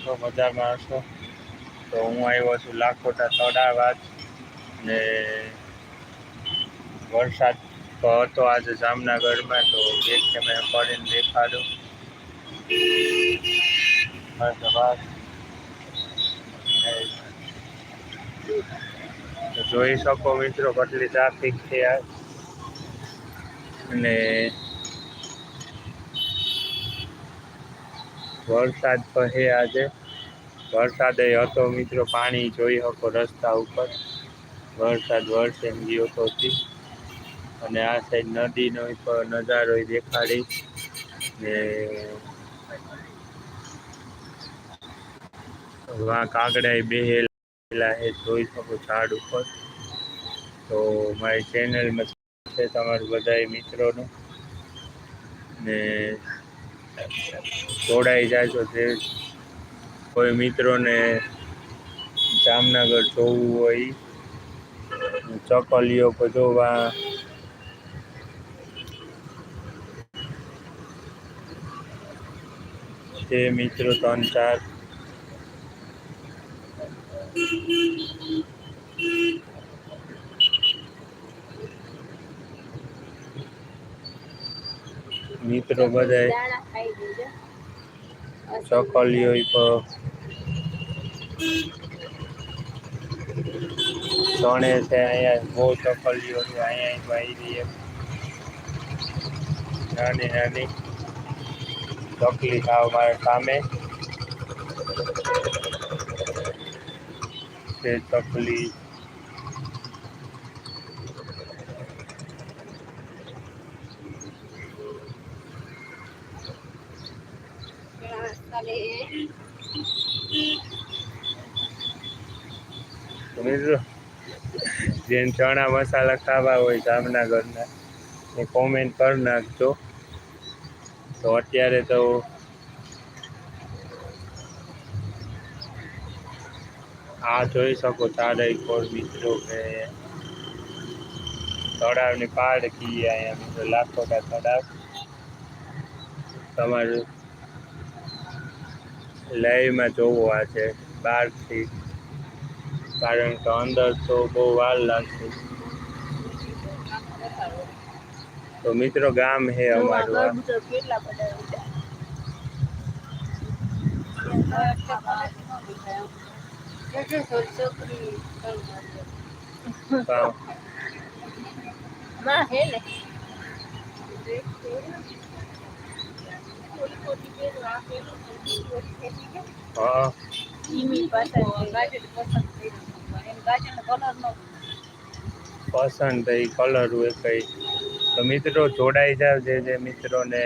છો મજામાં હશો? તો હું આવ્યો છું લાખોટા તળાવાદ ને વરસાદ તો હતો આજે જામનગરમાં, તો એક તમે ફરીને દેખાડું જોઈ શકો મિત્રો, કેટલી ટ્રાફિક છે અને વરસાદ છે આજે. વરસાદ હતો મિત્રો પાણી જોઈ શકો રસ્તા ઉપર. વરસાદ વરસે ગયો તો અને આ સાઈડ નદીનો નજારો દેખાડી. ને કાગડા બેહેલા એ જોઈ શકો ઝાડ ઉપર. તો મારી ચેનલમાં છે તમારા બધા મિત્રોનું. ને જોડાઈ જાજો જે કોઈ મિત્રોને જામનગર જોવું હોય, ચકલીઓ જોવા. તે મિત્રો ત્રણ ચાર. મિત્રો બધા ચોકલીઓ ચણે છે, અહીંયા બહુ ચોકલીઓ અહીંયા ભાઈ નાની નાની ચોકલી ખાવ મારા સામે. છે ચકલી મિત્રો ચણા મસાલા ખાવા હોય જામનગરના, એ કોમેન્ટ કરી નાખજો. તો અત્યારે તો આ જોઈ શકો ચારેય કોર મિત્રો કે તળાવની પાડ કીએ અહીંયા, મિત્રો, લાખોટા તળાવ. તમારું લાઈવમાં જોવું આ છે બહારથી. કારણ કે અંદર તો બહુ વાર લાગશે. તો મિત્રો ગામ હે અમારું હા. પસંદ થઈ કલર હોય કઈ. તો મિત્રો જોડાઈ જાવ જે જે મિત્રોને